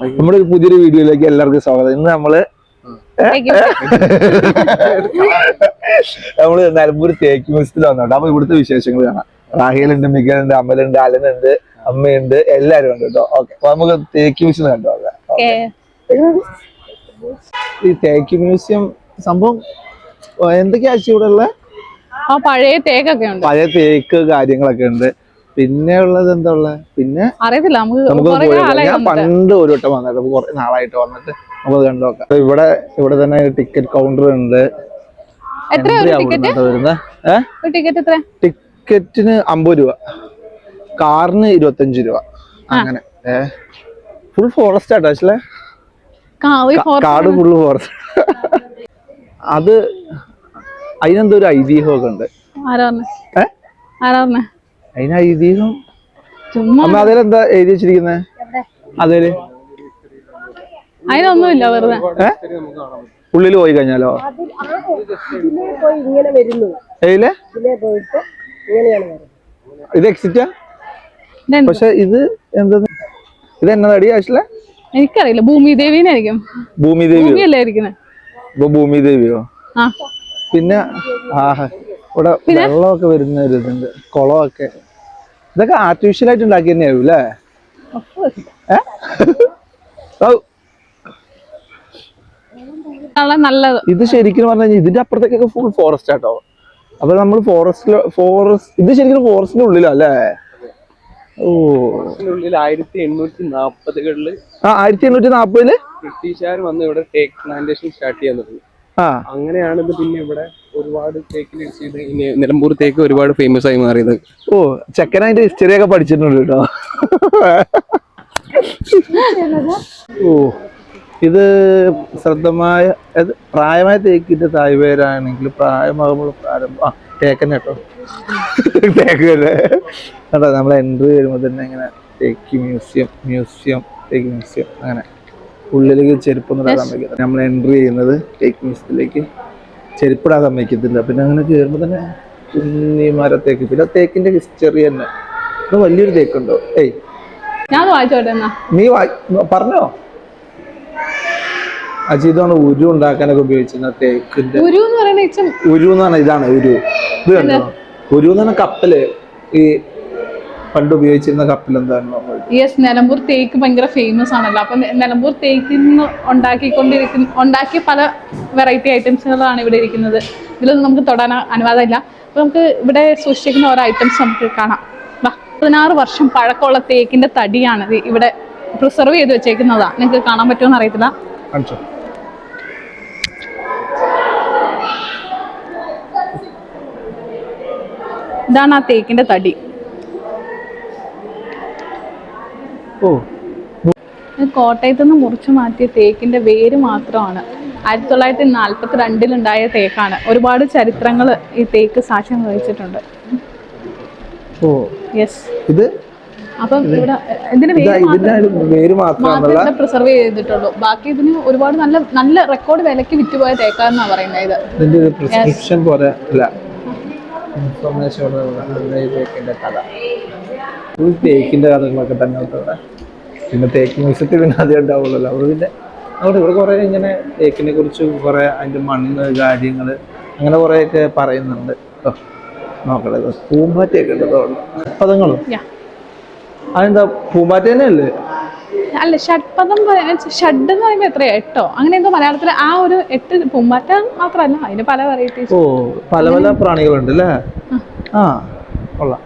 നമ്മുടെ ഒരു പുതിയൊരു വീഡിയോയിലേക്ക് എല്ലാവർക്കും സ്വാഗതം. ഇന്ന് നമ്മൾ നമ്മൾ നിലമ്പൂർ തേക്ക് മ്യൂസിയത്തിൽ വന്നോണ്ട് അപ്പൊ ഇവിടുത്തെ വിശേഷങ്ങൾ കാണാം. റാഹിലുണ്ട് മികലുണ്ട് അമലുണ്ട് അലനുണ്ട് അമ്മയുണ്ട് എല്ലാരും ഉണ്ട് കേട്ടോ. ഓക്കെ അപ്പൊ നമുക്ക് തേക്ക് മ്യൂസിയം കണ്ടോ. ഈ തേക്ക് മ്യൂസിയം സംഭവം എന്തൊക്കെയാ ഇവിടെ ഉള്ള പഴയ തേക്കൊക്കെ ഉണ്ട്. പഴയ തേക്ക് കാര്യങ്ങളൊക്കെ ഉണ്ട്. പിന്നെ ഉള്ളത് എന്താ ഉള്ളത് പിന്നെ അറിയത്തില്ല നമുക്ക് ഞാൻ. പണ്ട് ഒരു വട്ടം വന്നിട്ട് കുറെ നാളായിട്ട് വന്നിട്ട് നമുക്ക് കണ്ടു നോക്കാം. ഇവിടെ ഇവിടെ തന്നെ ടിക്കറ്റ് കൗണ്ടർ ഉണ്ട്. ടിക്കറ്റിന് അമ്പത് രൂപ. കാറിന് ഇരുപത്തഞ്ച് രൂപ. അങ്ങനെ. ഫുൾ ഫോറസ്റ്റ് ആട്ടോ ആക്ച്വലി കാട് ഫുള്ള് ഫോറസ്റ്റ് അത് അതിനെന്തോ ഒരു ഐതിഹ്യമൊക്കെ ഉണ്ട്? ഏ? അതിന് രീതിയിലും അമ്മ അതിലെന്താ എഴുതി വെച്ചിരിക്കുന്നത് അതിൽ അതിനൊന്നുമില്ല വെറുതെ. ഉള്ളിൽ പോയി കഴിഞ്ഞാലോ? ഇത് എക്സിറ്റ്? പക്ഷെ ഇത് എന്താ ഇത് എന്നാ തടി ആക്ച്വലി എനിക്കറിയില്ല. ഭൂമി ദേവിനായിരിക്കും ഭൂമി ദേവിയോ? അല്ലേ ഇരിക്കുന്നത് ഭൂമി ദേവിയോ? പിന്നെ ആഹ് ഇവിടെ വെള്ളമൊക്കെ വരുന്ന ഒരു ഇതുണ്ട് കുളമൊക്കെ. ഇതൊക്കെ ആർട്ടിഫിഷ്യൽ ആയിട്ട് ഉണ്ടാക്കി തന്നെയാവും അല്ലേ? നല്ലത്. ഇത് ശരിക്കും പറഞ്ഞു കഴിഞ്ഞാൽ ഇതിന്റെ അപ്പുറത്തേക്കൊക്കെ ഫുൾ ഫോറസ്റ്റ് ആട്ടോ. അപ്പൊ നമ്മൾ ഫോറസ്റ്റിൽ ഫോറസ്റ്റ് ഇത് ശരിക്കും ഫോറസ്റ്റിന്റെ ഉള്ളിലാ അല്ലേ ഓ. ഉള്ളിൽ ആയിരത്തി എണ്ണൂറ്റി നാപ്പതുകളിൽ ആ ആയിരത്തി എണ്ണൂറ്റി നാപ്പതിൽ ബ്രിട്ടീഷുകാർ വന്ന് ഇവിടെ തേക്ക് പ്ലാന്റേഷൻ സ്റ്റാർട്ട് ചെയ്യാൻ തുടങ്ങി. ആ. അങ്ങനെയാണ് ഇത് പിന്നെ ഇവിടെ ഒരുപാട് തേക്ക് ചെയ്ത് ഇനി നിലമ്പൂർ തേക്ക് ഒരുപാട് ഫേമസ് ആയി മാറിയത്. ഓ ചെക്കൻ അതിന്റെ ഹിസ്റ്ററി ഒക്കെ പഠിച്ചിട്ടുണ്ട് കേട്ടോ. ഓ ഇത് ശ്രദ്ധമായ പ്രായമായ തേക്കിന്റെ തായ്വേരാണെങ്കിൽ പ്രായമാകുമ്പോൾ പ്രാരംഭം ആ തേക്കന്നെ കേട്ടോ. തേക്ക് തന്നെ. കേട്ടോ നമ്മൾ എൻട്രി വരുമ്പോൾ തന്നെ ഇങ്ങനെ തേക്ക് മ്യൂസിയം മ്യൂസിയം തേക്ക് മ്യൂസിയം അങ്ങനെ. ഉള്ളിലേക്ക് ചെരുപ്പൊന്നും നമ്മൾ എൻട്രി ചെയ്യുന്നത് തേക്ക് മ്യൂസിയത്തിലേക്ക് ചെരുപ്പിടാൻ സമ്മതിക്കത്തില്ല. പിന്നെ അങ്ങനെ കയറുമ്പോൾ തന്നെ കുഞ്ഞി തേക്ക് പിന്നെ തേക്കിന്റെ ഹിസ്റ്ററി തന്നെ. ഇത് വലിയൊരു തേക്കുണ്ടോ? ഏയ്. ഞാൻ വായിച്ചോട്ടെ നീ വായി- പറഞ്ഞോ? അജിതാണ് ഉരു ഉണ്ടാക്കാനൊക്കെ ഉപയോഗിച്ചിരുന്ന തേക്കിന്റെ ഉരു എന്ന് പറയുന്ന ഇതാണ് ഉരു. ഇത് കണ്ടോ? ഉരു എന്ന് പറഞ്ഞ കപ്പൽ ഈ പണ്ട് ഉപയോഗിച്ചിരുന്ന കപ്പിൽ എന്താണെന്ന് യെസ് നിലമ്പൂർ തേക്ക് ഭയങ്കര ഫേമസ് ആണല്ലോ. അപ്പൊ നിലമ്പൂർ തേക്കിൽ നിന്ന് ഉണ്ടാക്കിക്കൊണ്ടിരിക്കുന്ന ഉണ്ടാക്കിയ പല വെറൈറ്റി ഐറ്റംസുകളാണ് ഇവിടെ ഇരിക്കുന്നത്. ഇതിലൊന്നും നമുക്ക് തൊടാൻ അനുവാദമില്ല. അപ്പൊ നമുക്ക് ഇവിടെ സൂക്ഷിക്കുന്ന ഓരോ ഐറ്റംസ് നമുക്ക് കാണാം. വാ പതിനാറ് വർഷം പഴക്കമുള്ള തേക്കിന്റെ തടിയാണ് ഇവിടെ പ്രിസർവ് ചെയ്ത് വെച്ചേക്കുന്നതാ. നിങ്ങൾക്ക് കാണാൻ പറ്റുമോ അറിയത്തില്ല. ഇതാണ് ആ തേക്കിന്റെ തടി. ഓ. കോട്ടയത്ത് നിന്ന് മുറിച്ചു മാറ്റിയ തേക്കിന്റെ വേര് മാത്രമാണ്. ആയിരത്തി തൊള്ളായിരത്തി നാൽപ്പത്തി രണ്ടിലുണ്ടായ തേക്കാണ്. ഒരുപാട് ചരിത്രങ്ങൾ ഈ തേക്ക് സാക്ഷ്യം വഹിച്ചിട്ടുണ്ട്. ഓ. യെസ് ഇത്? അപ്പം ഇവിടെ മാത്രം പേര് മാത്രമേ പ്രിസർവ് ചെയ്തിട്ടുള്ളൂ. ബാക്കി ഇതിന് ഒരുപാട് നല്ല നല്ല റെക്കോർഡ് വിലക്ക് വിറ്റുപോയ തേക്കാന്നാ പറയുന്നത്. ഇത് പ്രിസ്ക്രിപ്ഷൻ പോലെ ഇൻഫർമേഷൻ കഥ. ഫുൾ തേക്കിന്റെ കഥകളൊക്കെ തന്നെ ഉണ്ട് ഇവിടെ പിന്നെ തേക്ക് മ്യൂസിയത്തിൽ പിന്നെ അതേ ഉണ്ടാവുള്ളൂ അവിടെ പിന്നെ അവിടെ ഇവിടെ കുറേ ഇങ്ങനെ തേക്കിനെ കുറിച്ച് കുറേ അതിന്റെ മണ്ണ് കാര്യങ്ങൾ അങ്ങനെ കുറേയൊക്കെ പറയുന്നുണ്ട് ഓ, നോക്കട്ടെ പൂമ്പാറ്റയൊക്കെ ഉണ്ട് പദങ്ങളും? അതെന്താ പൂമ്പാറ്റ തന്നെയല്ലേ? അല്ല ഷഡ്പദം ഷഡ് എന്ന് പറയുമ്പോൾ എത്രയാ? എട്ടോ? അങ്ങനെ എന്തോ മലയാളത്തിൽ ആ ഒരു എട്ട് പൂമ്പാറ്റ മാത്രമല്ല അതിന് പല വെറൈറ്റീസ് ഓ പല പല പ്രാണികളുണ്ട് അല്ലേ? ആ കൊള്ളാം.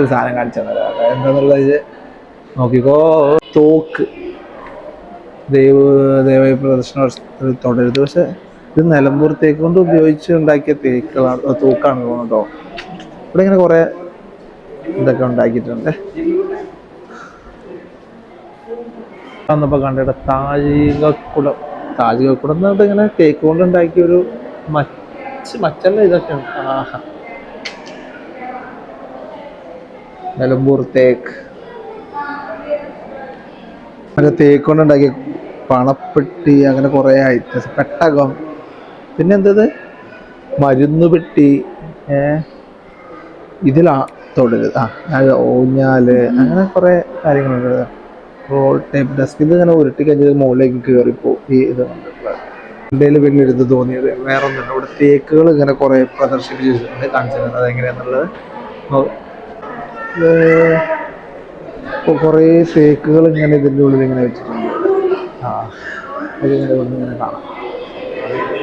ഒരു സാധനം കാണിച്ചു തന്നെ എന്താന്നുള്ളത് നോക്കിക്കോ തോക്ക്. ദൈവ ദൈവ പ്രദർശന തുടരുത്. പക്ഷെ ഇത് നിലമ്പൂർ തേക്ക് കൊണ്ട് ഉപയോഗിച്ച് ഉണ്ടാക്കിയ തേക്കുകളാണ് തൂക്കാണ് തോന്നുന്നുണ്ടോ ഇവിടെ ഇങ്ങനെ കുറെ ഇതൊക്കെ ഉണ്ടാക്കിയിട്ടുണ്ട്. വന്നപ്പോ കണ്ടിട്ട് താഴികക്കുളം താഴികക്കുളം എന്ന് പറഞ്ഞിട്ട് ഇങ്ങനെ തേക്ക് കൊണ്ട് ഉണ്ടാക്കിയ ഒരു മച്ച് മച്ചല്ല ഇതൊക്കെ. ആഹാ. നിലമ്പൂർ തേക്ക് മറ്റേ തേക്ക് കൊണ്ടുണ്ടാക്കിയ പണപ്പെട്ടി അങ്ങനെ കുറേ ഐറ്റംസ് പെട്ടകം. പിന്നെ എന്തത്? മരുന്ന് പെട്ടി. ഇതിലാ തൊടരുത് ആ ഊഞ്ഞാൽ അങ്ങനെ കുറെ കാര്യങ്ങളുണ്ട്. റോൾ ടൈപ്പ് ഡെസ്ക് ഇത് ഇങ്ങനെ ഉരുട്ടി കഴിഞ്ഞത് മുകളിലേക്ക് കയറിപ്പോവും ഈ ഇത് ഇന്ത്യയിൽ പിന്നെ ഇരുന്ന് തോന്നിയത്. വേറെ ഒന്നുമില്ല ഇവിടെ തേക്കുകൾ ഇങ്ങനെ കുറെ പ്രദർശിപ്പിച്ചിട്ടുണ്ട്. കാണിച്ചിട്ടുണ്ട് അതെങ്ങനെയാന്നുള്ളത്. നോ- കുറേ തേക്കുകൾ ഇങ്ങനെ ഇതിന്റെ ഉള്ളിൽ ഇങ്ങനെ വെച്ചിട്ടുണ്ട്. ആ ഇങ്ങനെ കാണാം.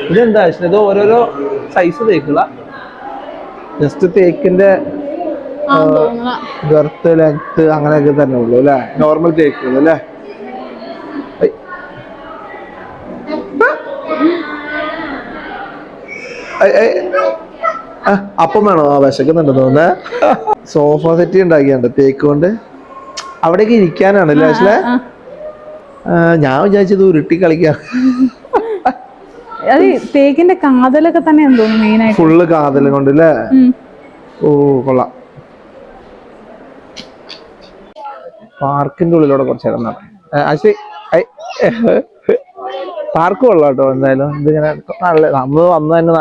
ഇതെന്താ വെച്ചാൽ ഇത് ഓരോരോ സൈസ് തേക്കുകളാ? ജസ്റ്റ് തേക്കിന്റെ ഗർത്ത് ലെങ്ത് അങ്ങനെയൊക്കെ തന്നെ ഉള്ളു അല്ലേ? നോർമൽ തേക്കുകൾ അല്ലേ? ഐ. ഐ, അപ്പം വേണോ? ആ വിശക്കുന്നുണ്ട് തോന്നുന്നേ. സോഫ സെറ്റ് ഉണ്ടാക്കിയുണ്ട് തേക്ക് കൊണ്ട്. അവിടേക്ക് ഇരിക്കാനാണ് അല്ലേ ആശ്ലേ ആ. ഞാൻ വിചാരിച്ചത് ഉരുട്ടി കളിക്കാൻ അത് തേക്കിന്റെ കാതലൊക്കെ തന്നെ തോന്നുന്നു മെയിനായിട്ട് ഫുള്ള് കാതൽ കൊണ്ട് അല്ലേ? ഓ കൊള്ളാം. പാർക്കിന്റെ ഉള്ളിലൂടെ കുറച്ച് നേരം നടക്കാം പാർക്ക് കൊള്ളാം കേട്ടോ എന്തായാലും. ഇതിങ്ങനെ നല്ല നമ്മൾ വന്നു തന്നെ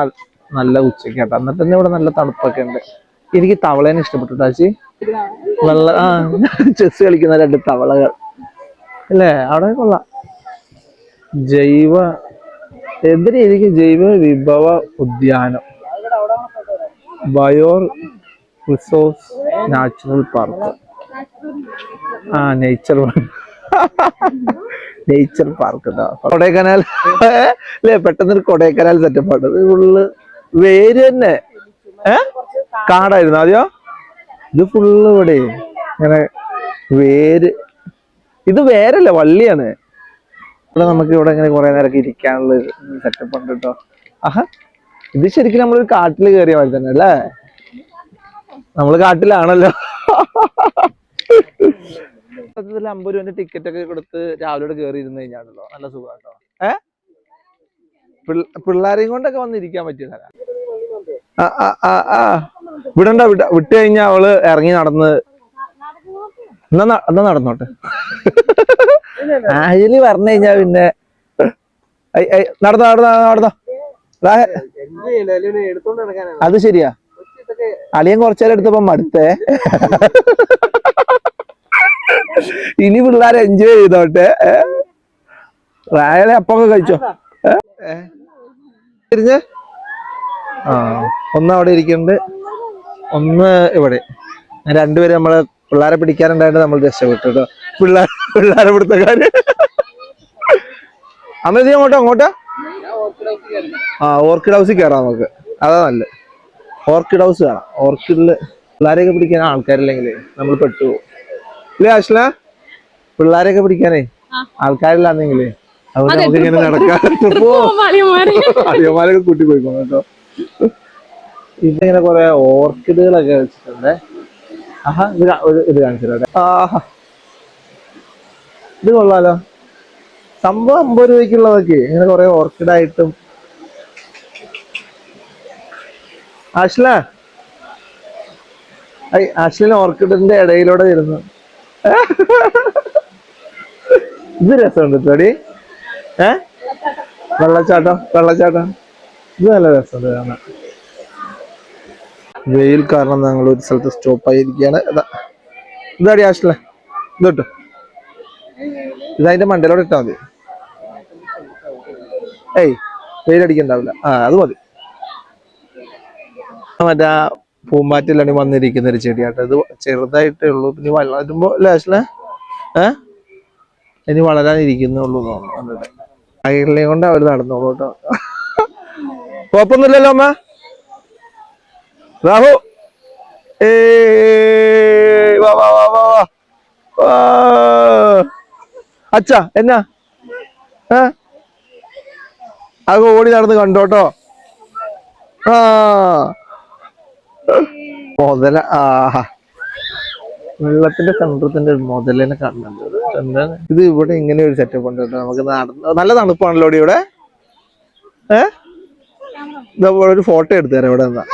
നല്ല- ഉച്ചയ്ക്ക് കേട്ടോ എന്നിട്ട് തന്നെ ഇവിടെ നല്ല തണുപ്പൊക്കെ ഉണ്ട്. എനിക്ക് തവളേനെ ഇഷ്ടപ്പെട്ടു താച്ചി നല്ല ആ ചെസ് കളിക്കുന്ന രണ്ട് തവളകൾ. അല്ലേ? അവിടെ കൊള്ളാം. ജൈവ എന്തിനു എനിക്ക് ജൈവ വിഭവ ഉദ്യാനം? ബയോർ റിസോഴ്സ് നാച്ചുറൽ പാർക്ക് ആ നേച്ചർ നേച്ചർ പാർക്ക് കൊടൈക്കനാൽ. അല്ലേ? പെട്ടെന്ന് കൊടൈക്കനാൽ സെറ്റപ്പ് ആണ്. ഫുള്ള് വേര് തന്നെ. ഏ? കാടായിരുന്നു ആദ്യം? ഇത് ഫുള്ള് ഇവിടെ. ഇങ്ങനെ വേര്. ഇത് വേരല്ല വള്ളിയാണ്. ഇവിടെ നമുക്ക് ഇവിടെ ഇങ്ങനെ കുറെ നേരമൊക്കെ ഇരിക്കാനുള്ള സെറ്റപ്പ് ഉണ്ട് കേട്ടോ ആഹാ. ഇത് ശരിക്കും നമ്മളൊരു കാട്ടിൽ കയറിയ മാതിരി തന്നെ അല്ലേ? നമ്മൾ കാട്ടിലാണല്ലോ. അമ്പത് രൂപന്റെ ടിക്കറ്റ് ഒക്കെ കൊടുത്ത് രാവിലെ കയറി ഇരുന്ന് കഴിഞ്ഞാണല്ലോ. നല്ല സുഖം കേട്ടോ ഏ? പിള്ളേരെയും കൊണ്ടൊക്കെ വന്നിരിക്കാൻ പറ്റിയ വിടണ്ട വിട വിട്ട് കഴിഞ്ഞാ അവൾ ഇറങ്ങി നടന്ന്. എന്നാ എന്നാ നടന്നോട്ടെ? ആഴ്ചയിൽ പറഞ്ഞു കഴിഞ്ഞാ പിന്നെ. നടന്നോ നടന്നോ നടന്നോ അത് ശരിയാ. അളിയൻ കുറച്ചേരം എടുത്തപ്പോ മടുത്തേ. ഇനി പിള്ളേരെ എൻജോയ് ചെയ്തോട്ടെ? റായലെ അപ്പൊക്കെ കഴിച്ചോ? തിരിഞ്ഞ്? ആ ഒന്ന് അവിടെ ഇരിക്കുന്നുണ്ട്. ഒന്ന് ഇവിടെ. രണ്ടുപേരും നമ്മളെ പിള്ളേരെ പിടിക്കാനുണ്ടായിട്ട് നമ്മൾ രക്ഷപ്പെട്ടു കേട്ടോ പിള്ളേർ പിള്ളേരെ പിടുത്തക്കാര്. അമ്മ അങ്ങോട്ടോ അങ്ങോട്ടാ? ആ ഓർക്കിഡ് ഹൗസിൽ കയറാം നമുക്ക്. അതാ നല്ലത്. ഓർക്കിഡ് ഹൗസ് കാണാം. ഓർക്കിഡിൽ പിള്ളേരെയൊക്കെ പിടിക്കാൻ ആൾക്കാരില്ലെങ്കിൽ നമ്മൾ പെട്ടുപോകും ഇല്ലേ അശ്ല പിള്ളേരെയൊക്കെ പിടിക്കാനേ ആൾക്കാരില്ലാന്നെങ്കിലേ അതുകൊണ്ട് നമുക്ക് ഇങ്ങനെ നടക്കാം. പോ. മാലിയന്മാര്. അടിയന്മാരൊക്കെ കൂട്ടി പോയിക്കോണം കേട്ടോ. ഇതിങ്ങനെ കുറെ ഓർക്കിഡുകളൊക്കെ വെച്ചിട്ടുണ്ട്. ആഹാ ഇത് ഇത് കാണിച്ചിട്ടെ ആഹാ. ഇത് കൊള്ളാലോ. സംഭവം അമ്പത് രൂപയ്ക്കുള്ളതൊക്കെ. ഇങ്ങനെ കുറെ ഓർക്കിഡായിട്ടും. ആശ്ല. ഐ ആശ്ലിന് ഓർക്കിഡിന്റെ ഇടയിലൂടെ വരുന്നു ഇത് രസമുണ്ട് തോടി ഏ? വെള്ളച്ചാട്ടം വെള്ളച്ചാട്ടം. ഇത് നല്ല രസമാണ് വെയിൽ കാരണം ഞങ്ങൾ ഒരു സ്ഥലത്ത് സ്റ്റോപ്പ് ആയിരിക്കുകയാണ്. ഇതാ. ഇതാടി ആശ്ല ഇത് കിട്ടും ഇത് അതിന്റെ മണ്ടയിലോടെ ഇട്ടാ മതി. ഏയ് വെയിലടിക്കണ്ടാവില്ല. ആ അത് മതി. മറ്റേ പൂമ്പാറ്റിലാണ് വന്നിരിക്കുന്ന ഒരു ചെടിയാട്ടോ. ഇത് ചെറുതായിട്ടേ ഉള്ളൂ. പിന്നെ വളരുമ്പോ ആശ്ല ഏ? ഇനി വളരാനിരിക്കുന്നേ ഉള്ളൂ തോന്നുന്നു. അയലിനെ കൊണ്ട് അവർ നടന്നോളൂ കേട്ടോ. കുഴപ്പമൊന്നുമില്ലല്ലോ അമ്മ. രാഹു. ഏ വാ വാ വാ വാ വാ. അച്ഛാ എന്നാ? ഏ? ഓടി നടന്ന് കണ്ടോട്ടോ ആ. മുതല ആ. വെള്ളത്തിന്റെ സമുദ്രത്തിന്റെ ഒരു മുതലിനെ കാണുന്നുണ്ട് ഇത് ഇവിടെ ഇങ്ങനെ ഒരു സെറ്റപ്പ് ഉണ്ട് കേട്ടോ നമുക്ക് നടന്ന് നല്ല തണുപ്പാണല്ലോ ഇവിടെ? ഇവിടെ ഏ? ഇതാ ഇവിടെ ഒരു ഫോട്ടോ എടുത്തു തരാം ഇവിടെ നിന്നാ.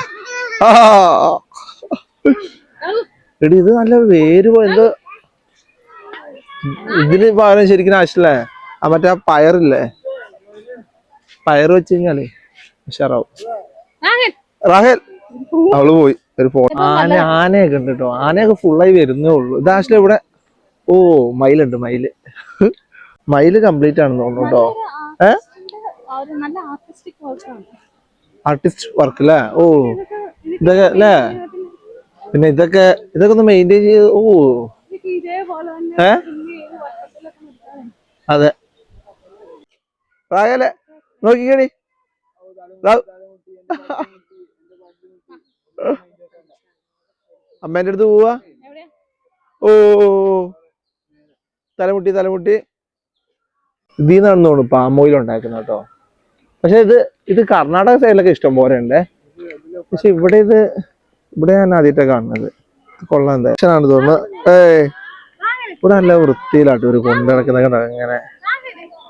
എടി ഇത് നല്ല വേര് എന്തോ ഇതിന് പകരം ശരിക്കും ആവശ്യമില്ലേ ആ മറ്റേ ആ പയറില്ലേ? പയർ വെച്ച് കഴിഞ്ഞാലേ ഉഷാറാവും. റാഹേൽ. അവൾ പോയി. ഒരു ഫോട്ടോ. ആന ആനയൊക്കെ ഉണ്ട് കേട്ടോ. ആനയൊക്കെ ഫുള്ളായി വരുന്നേ ഉള്ളൂ. ഇത് ആശ്ല ഇവിടെ ഓ മയിലുണ്ട് മയിൽ. മയിൽ കംപ്ലീറ്റ് ആണെന്ന് തോന്നുന്നു കേട്ടോ. ഏഹ് ആർട്ടിസ്റ്റ് വർക്ക് അല്ലേ ഓ ഇതൊക്കെ അല്ലേ പിന്നെ ഇതൊക്കെ ഇതൊക്കെ ഒന്ന് മെയിന്റെയിൻ ചെയ്ത് ഓ. ഏ? അതെ. പ്രായല്ലേ? നോക്കിക്കണി. അമ്മേന്റെ അടുത്ത് പോവാ? ഓ തലമുട്ടി തലമുട്ടി. ഇതിൽ നിന്നാണെന്ന് തോന്നുന്നു പാമോയിൽ ഉണ്ടാക്കുന്ന കേട്ടോ. പക്ഷെ ഇത് ഇത് കർണാടക സൈഡിലൊക്കെ ഇഷ്ടം പോലെ ഉണ്ട്. പക്ഷെ ഇവിടെ ഇത് ഇവിടെ ഞാൻ ആദ്യമായിട്ടാണ് കാണുന്നത്. കൊള്ളാം എന്താ ആണ് തോന്നുന്നത് ഏയ് ഇവിടെ നല്ല വൃത്തിയിലാട്ടോ ഒരു കൊണ്ട് നടക്കുന്ന കണ്ടോ? ഇങ്ങനെ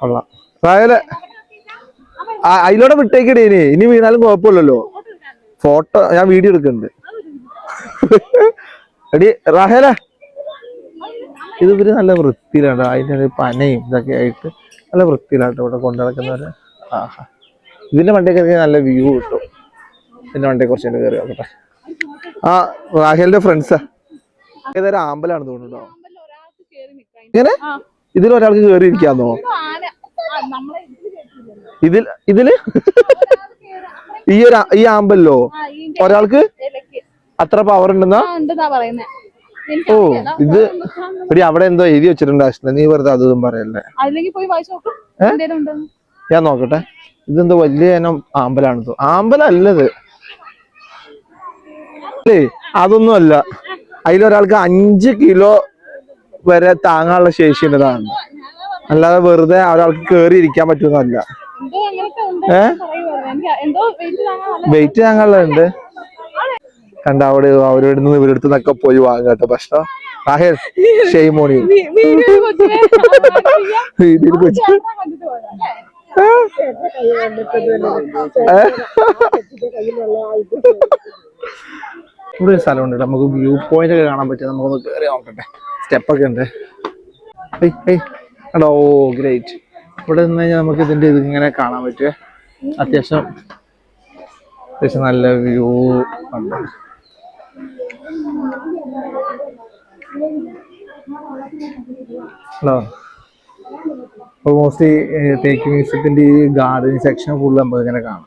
കൊള്ളാം. അതായത് അതിലൂടെ വിട്ടേക്കടി ഇനി ഇനി വീണാലും കുഴപ്പമില്ലല്ലോ. ഫോട്ടോ ഞാൻ വീഡിയോ എടുക്കുന്നുണ്ട്. എടി റാഹേല. ഇത് ഇവർ നല്ല വൃത്തിയിലാണ്. അതിന്റെ ഒരു പനയും ഇതൊക്കെ ആയിട്ട് നല്ല വൃത്തിയിലാട്ടോ ഇവിടെ കൊണ്ടു നടക്കുന്നവരെ. ആഹാ. ഇതിന്റെ വണ്ടി കയറി നല്ല വ്യൂ കിട്ടും. ഇതിന്റെ വണ്ടിയെ കുറച്ച് കയറി നോക്കട്ടെ. ആ റാഹേലിന്റെ ഫ്രണ്ട്സാ ഏതൊരു ആമ്പലാണ് തോന്നുന്നുണ്ടോ? ഇങ്ങനെ ഇതിൽ ഒരാൾക്ക് കയറി ഇരിക്കാന്നോ ഇതിൽ ഇതിൽ? ഈ ഒരു ഈ ആമ്പല്ലോ ഒരാൾക്ക്. അത്ര പവർ ഉണ്ടെന്നാ? ഓ ഇത് ഒരു അവിടെ എന്തോ എഴുതി വെച്ചിട്ടുണ്ട് നീ വെറുതെ അതും പറയല്ലേ? ഞാൻ നോക്കട്ടെ. ഇതെന്തോ വലിയ ഇനം ആമ്പലാണ് തോ ആമ്പലല്ലത്. അല്ലേ അതൊന്നും അല്ല അതിലൊരാൾക്ക് അഞ്ച് കിലോ വരെ താങ്ങാനുള്ള ശേഷി ഉള്ളതാണ് അല്ലാതെ വെറുതെ ഒരാൾക്ക് കേറി ഇരിക്കാൻ പറ്റുന്നതല്ല ഏ? വെയിറ്റ് താങ്ങാനുള്ളതുണ്ട്. കണ്ട അവിടെ അവരുടെ നിന്ന് ഇവരുടെ നിന്നൊക്കെ പോയി വാങ്ങുക കേട്ടോ ഭക്ഷണം. ആഹേ ഷെയ്മോണി വീ- വീഡിയോ കൊച്ചിനെ കൊച്ചു ഇവിടെ ഒരു സ്ഥലമുണ്ട് നമുക്ക് വ്യൂ പോയിന്റ് ഒക്കെ കാണാൻ പറ്റും നമുക്കൊന്ന് കയറി നോക്കട്ടെ. സ്റ്റെപ്പൊക്കെ ഉണ്ട്. ഓ ഗ്രേറ്റ് ഇവിടെ നിന്ന് കഴിഞ്ഞാൽ നമുക്ക് ഇതിന്റെ ഇത് ഇങ്ങനെ കാണാൻ പറ്റുക. അത്യാവശ്യം അത്യാവശ്യം നല്ല വ്യൂ ഉണ്ട്. ഹലോ. ഓൾമോസ്റ്റ് തേക്ക് മ്യൂസിയത്തിന്റെ ഈ ഗാർഡൻ സെക്ഷൻ ഫുള്ള് നമുക്ക് ഇങ്ങനെ കാണാം.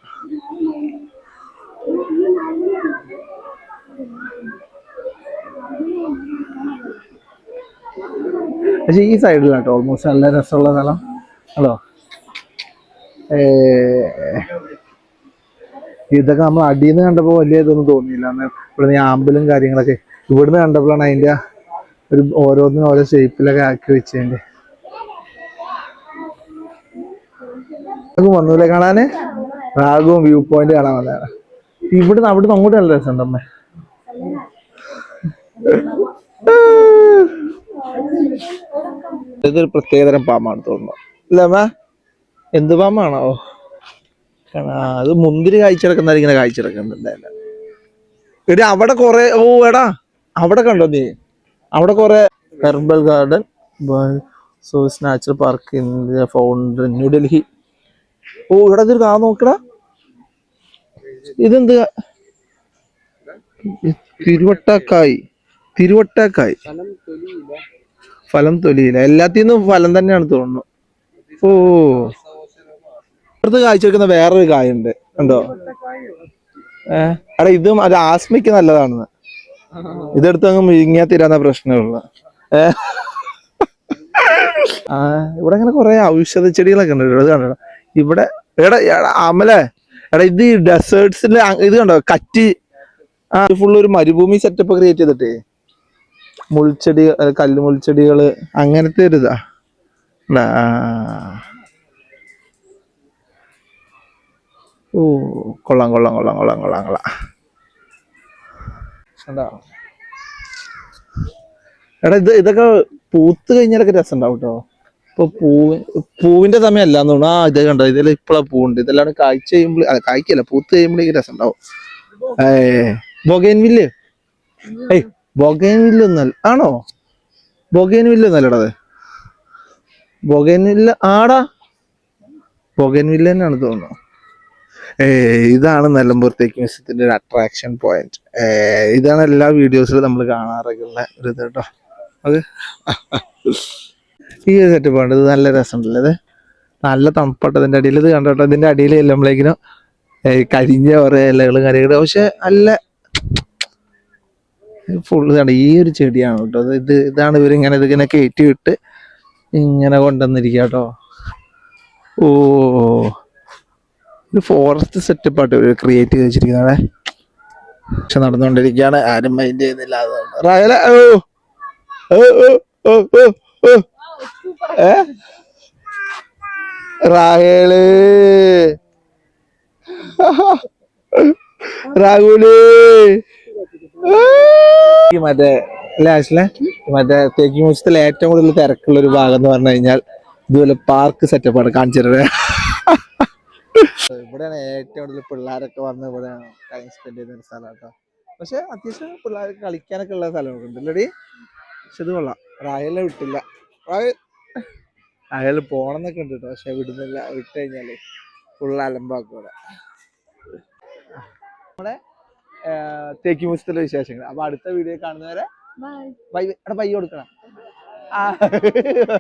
പക്ഷെ ഈ സൈഡിലാട്ടോ ഓൾമോസ്റ്റ് നല്ല രസമുള്ള സ്ഥലം. ഹലോ ഇതൊക്കെ നമ്മൾ അടിയിൽ നിന്ന് കണ്ടപ്പോൾ വലിയ ഇതൊന്നും തോന്നിയില്ല. അന്ന് ഇവിടുന്ന് ആമ്പലും കാര്യങ്ങളൊക്കെ ഇവിടുന്ന് കണ്ടപ്പോഴാണ് അതിന്റെ ഒരു ഓരോന്നിനും ഓരോ ഷേപ്പിലൊക്കെ ആക്കി വെച്ചതിന്റെ വന്നൂലെ കാണാന്? റാഗും വ്യൂ പോയിന്റ് കാണാൻ വന്നതാണ് ഇവിടുന്ന് അവിടുന്ന് അങ്ങോട്ട് നല്ല രസമുണ്ട് അമ്മേ. ഇതൊരു പ്രത്യേകതരം പാമ്പാണ് തോന്നുന്നു. അല്ലേ അമ്മ. എന്ത് പാമ്പാണോ? അത് മുന്തിരി കായ്ച്ചെടുക്കുന്ന ഇങ്ങനെ കായ്ച്ചെടുക്കുന്നുണ്ടായില്ല എടി അവിടെ കൊറേ ഓ എടാ അവിടെ കണ്ടോ നീ? അവിടെ കൊറേ herbal garden sauce natural park India founder New Delhi ഓ ഇവിടെ ഇതൊരു കാ നോക്കടാ. ഇതെന്ത് തിരുവട്ടക്കായി. തിരുവട്ടക്കായ്. ഫലം തൊലിയില്ല. എല്ലാത്തിന്നും ഫലം തന്നെയാണ് തോന്നുന്നു. ഓ. ഇവിടുത്തെ കാഴ്ച വെക്കുന്ന വേറൊരു കായുണ്ട്. കണ്ടോ? ഏ? എടാ ഇതും അത് ആസ്മയ്ക്ക് നല്ലതാണെന്ന്. ഇതെടുത്ത് അങ്ങ് വിഴുങ്ങിയാ തീരാന്ന പ്രശ്നമുള്ള. ഏ? ആ ഇവിടെ അങ്ങനെ കുറെ ഔഷധ ചെടികളൊക്കെ ഉണ്ട് കണ്ടോ? ഇവിടെ എടാ അമലേ എടാ ഇത് ഈ ഡെസേർട്സിന്റെ ഇത് കണ്ടോ? കറ്റി ആ ഫുള്ള് ഒരു മരുഭൂമി സെറ്റപ്പ് ക്രിയേറ്റ് ചെയ്തിട്ടേ. മുൾച്ചെടി കല്ല് മുൾച്ചെടികൾ അങ്ങനത്തെ ഒരു ഇതാ. ആ. ഓ കൊള്ളാം കൊള്ളാം കൊള്ളാം കൊള്ളാം കൊള്ളാം കൊള്ളാം. എടാ ഇത് ഇതൊക്കെ പൂത്ത് കഴിഞ്ഞാലൊക്കെ രസം ഉണ്ടാവും കേട്ടോ ഇപ്പൊ പൂവ് പൂവിന്റെ സമയമല്ല എന്ന് തോന്നുന്നു. ആ ഇത് കണ്ടോ ഇതിൽ ഇപ്പഴാ പൂവുണ്ട്. ഇതെല്ലാം കാഴ്ച ചെയ്യുമ്പോൾ കായ്ക്കല്ല പൂത്ത് ചെയ്യുമ്പോഴേക്ക് രസം ഉണ്ടാവും. ഏ ബൊഗൈൻ വില്ല്. ഏയ് ബൊഗേൻ വില്ല് ഒന്നല്ല ആണോ? ബൊഗേൻ വില്ല് ഒന്നല്ലടാ അത്. ബൊഗൈൻ വില്ല് ആടാ. ബൊഗേൻ വില്ല് തന്നെയാണ് തോന്നുന്നു. ഏ ഇതാണ് നിലമ്പൂർ തേക്ക് മ്യൂസിയത്തിന്റെ ഒരു അട്രാക്ഷൻ പോയിന്റ് ഇതാണ് എല്ലാ വീഡിയോസിലും നമ്മൾ കാണാറൊക്കെ ഉള്ള ഒരു ഇത് കേട്ടോ. അത്. ഈ ഒരു സെറ്റപ്പ് ഉണ്ട് ഇത് നല്ല രസമുണ്ടല്ലേ. ഇത് നല്ല തണുപ്പട്ടോ ഇതിന്റെ അടിയിൽ. ഇത് കണ്ടോട്ടോ? ഇതിന്റെ അടിയിൽ ചെല്ലുമ്പോഴേക്കിനും കരിഞ്ഞ കുറെ ഇലകളും കാര്യങ്ങളും. പക്ഷെ നല്ല ഫുള്ള് കണ്ട ഈ ഒരു ചെടിയാണ് കേട്ടോ. ഇത് ഇത് ഇതാണ് ഇവരിങ്ങനെ ഇതിങ്ങനെ കയറ്റി വിട്ട് ഇങ്ങനെ കൊണ്ടുവന്നിരിക്കുക കേട്ടോ. ഓ ഒരു ഫോറസ്റ്റ് സെറ്റപ്പ് ആയിട്ട് ഇവർ ക്രിയേറ്റ് ചെയ്ത് വെച്ചിരിക്കുന്നത് പക്ഷെ നടന്നുകൊണ്ടിരിക്കുകയാണ്. ആരും മൈൻഡ് ചെയ്യുന്നില്ല. അതുകൊണ്ട്. ഏ? റാഹേൾ രാഹുൽ. ഈ മറ്റേ ലാസ്റ്റിലെ മറ്റേ തേക്ക് മ്യൂസിയത്തിൽ ഏറ്റവും കൂടുതൽ തിരക്കുള്ള ഒരു ഭാഗം എന്ന് പറഞ്ഞു കഴിഞ്ഞാൽ ഇതുപോലെ പാർക്ക് സെറ്റപ്പ് ആണ് കാണിച്ചിരുന്നത്. ഇവിടെയാണ് ഏറ്റവും കൂടുതൽ പിള്ളേരൊക്കെ വന്ന് ഇവിടെയാണ് ടൈം സ്പെൻഡ് ചെയ്യുന്ന ഒരു സ്ഥലം കേട്ടോ. പക്ഷെ അത്യാവശ്യം പിള്ളേർക്ക് കളിക്കാനൊക്കെ ഉള്ള സ്ഥലമൊക്കെ ഉണ്ട് അല്ലടി പക്ഷെ ഇത് കൊള്ളാം. റായലെ വിട്ടില്ല. റായൽ റായൽ പോണെന്നൊക്കെ ഉണ്ട് കേട്ടോ പക്ഷെ വിടുന്നില്ല. വിട്ട് കഴിഞ്ഞാൽ ഫുള്ള് അലമ്പാക്കും ഇവിടെ നമ്മുടെ തേക്കി മുസ്തലെ വിശേഷങ്ങൾ. അപ്പൊ അടുത്ത വീഡിയോ കാണുന്നവരെ ബൈ ബൈ കൊടുക്കണം. ആ.